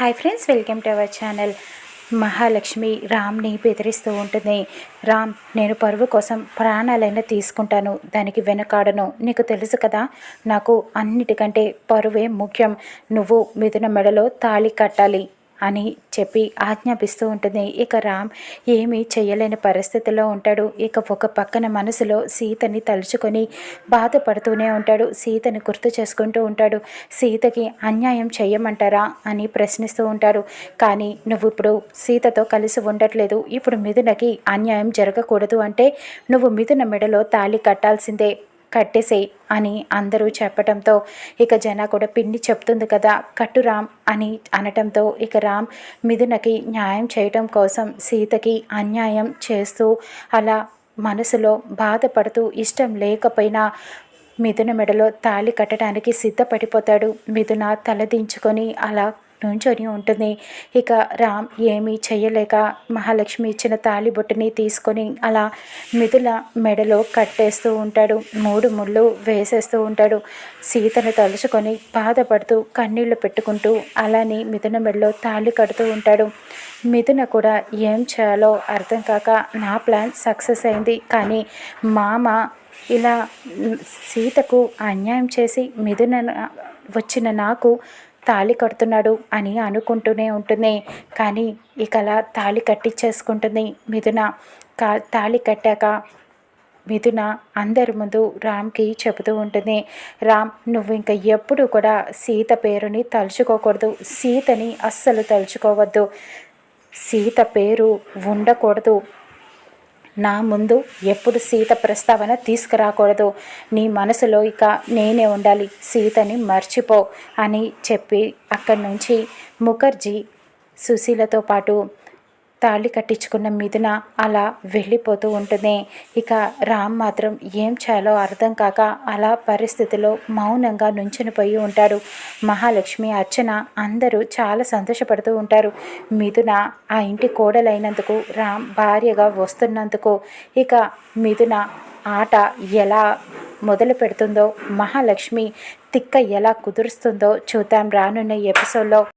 Hi friends welcome to our channel Mahalakshmi రామ్ని బెదిరిస్తూ ఉంటుంది. రామ్ నేను పరువు కోసం ప్రాణాలైనా తీసుకుంటాను. దానికి వెనకాడను. నీకు తెలుసు కదా నాకు అన్నిటికంటే పరువే ముఖ్యం. నువ్వు మిథున మెడలో తాళి కట్టాలి. అని చెప్పి ఆజ్ఞాపిస్తూ ఉంటుంది. ఇక రామ్ ఏమీ చేయలేని పరిస్థితిలో ఉంటాడు. ఇక ఒక పక్కన మనసులో సీతని తలుచుకొని బాధపడుతూనే ఉంటాడు. సీతని గుర్తు చేసుకుంటూ ఉంటాడు. సీతకి అన్యాయం చేయమంటారా అని ప్రశ్నిస్తూ ఉంటాడు. కానీ నువ్వు ఇప్పుడు సీతతో కలిసి ఉండట్లేదు. ఇప్పుడు మిథునకి అన్యాయం జరగకూడదు అంటే నువ్వు మిథున మెడలో తాళి కట్టాల్సిందే. కట్టేసేయి అని అందరూ చెప్పటంతో ఇక జన కూడా పిన్ని చెప్తుంది కదా కట్టు రామ్ అని అనటంతో ఇక రామ్ మిథునకి న్యాయం చేయటం కోసం సీతకి అన్యాయం చేస్తూ అలా మనసులో బాధపడుతూ ఇష్టం లేకపోయినా మిథున మెడలో తాళి కట్టడానికి సిద్ధపడిపోతాడు. మిథున తలదించుకొని అలా నుంచొని ఉంటుంది. ఇక రామ్ ఏమీ చేయలేక మహాలక్ష్మి ఇచ్చిన తాలిబొట్టుని తీసుకొని అలా మిథుల మెడలో కట్టేస్తూ ఉంటాడు. మూడు ముళ్ళు వేసేస్తూ ఉంటాడు. సీతను తలుచుకొని బాధపడుతూ కన్నీళ్ళు పెట్టుకుంటూ అలానే మిథున మెడలో తాళి కడుతూ ఉంటాడు. మిథున కూడా ఏం చేయాలో అర్థం కాక నా ప్లాన్ సక్సెస్ అయింది. కానీ మామ ఇలా సీతకు అన్యాయం చేసి మిథున వచ్చిన నాకు తాళి కడుతున్నాడు అని అనుకుంటూనే ఉంటుంది. కానీ ఇకలా తాళి కట్టించేసుకుంటుంది మిథున. కా తాళి కట్టాక మిథున అందరి ముందు రామ్కి చెబుతూ ఉంటుంది. రామ్ నువ్వు ఇంకా ఎప్పుడు కూడా సీత పేరుని తలుచుకోకూడదు. సీతని అస్సలు తలుచుకోవద్దు. సీత పేరు ఉండకూడదు. నా ముందు ఎప్పుడు సీత ప్రస్తావన తీసుకురాకూడదు. నీ మనసులో ఇక నేనే ఉండాలి. సీతని మర్చిపో అని చెప్పి అక్కడి నుంచి ముఖర్జీ సుశీలతో పాటు తాళి కట్టించుకున్న మిథున అలా వెళ్ళిపోతూ ఉంటుంది. ఇక రామ్ మాత్రం ఏం చేయాలో అర్థం కాక అలా పరిస్థితిలో మౌనంగా నుంచునిపోయి ఉంటాడు మహాలక్ష్మి అర్చన అందరూ చాలా సంతోషపడుతూ ఉంటారు. మిథున ఆ ఇంటి కోడలైనందుకు రామ్ భార్యగా వస్తున్నందుకు. ఇక మిథున ఆట ఎలా మొదలు పెడుతుందో మహాలక్ష్మి తిక్క ఎలా కుదురుస్తుందో చూద్దాం రానున్న ఎపిసోడ్లో.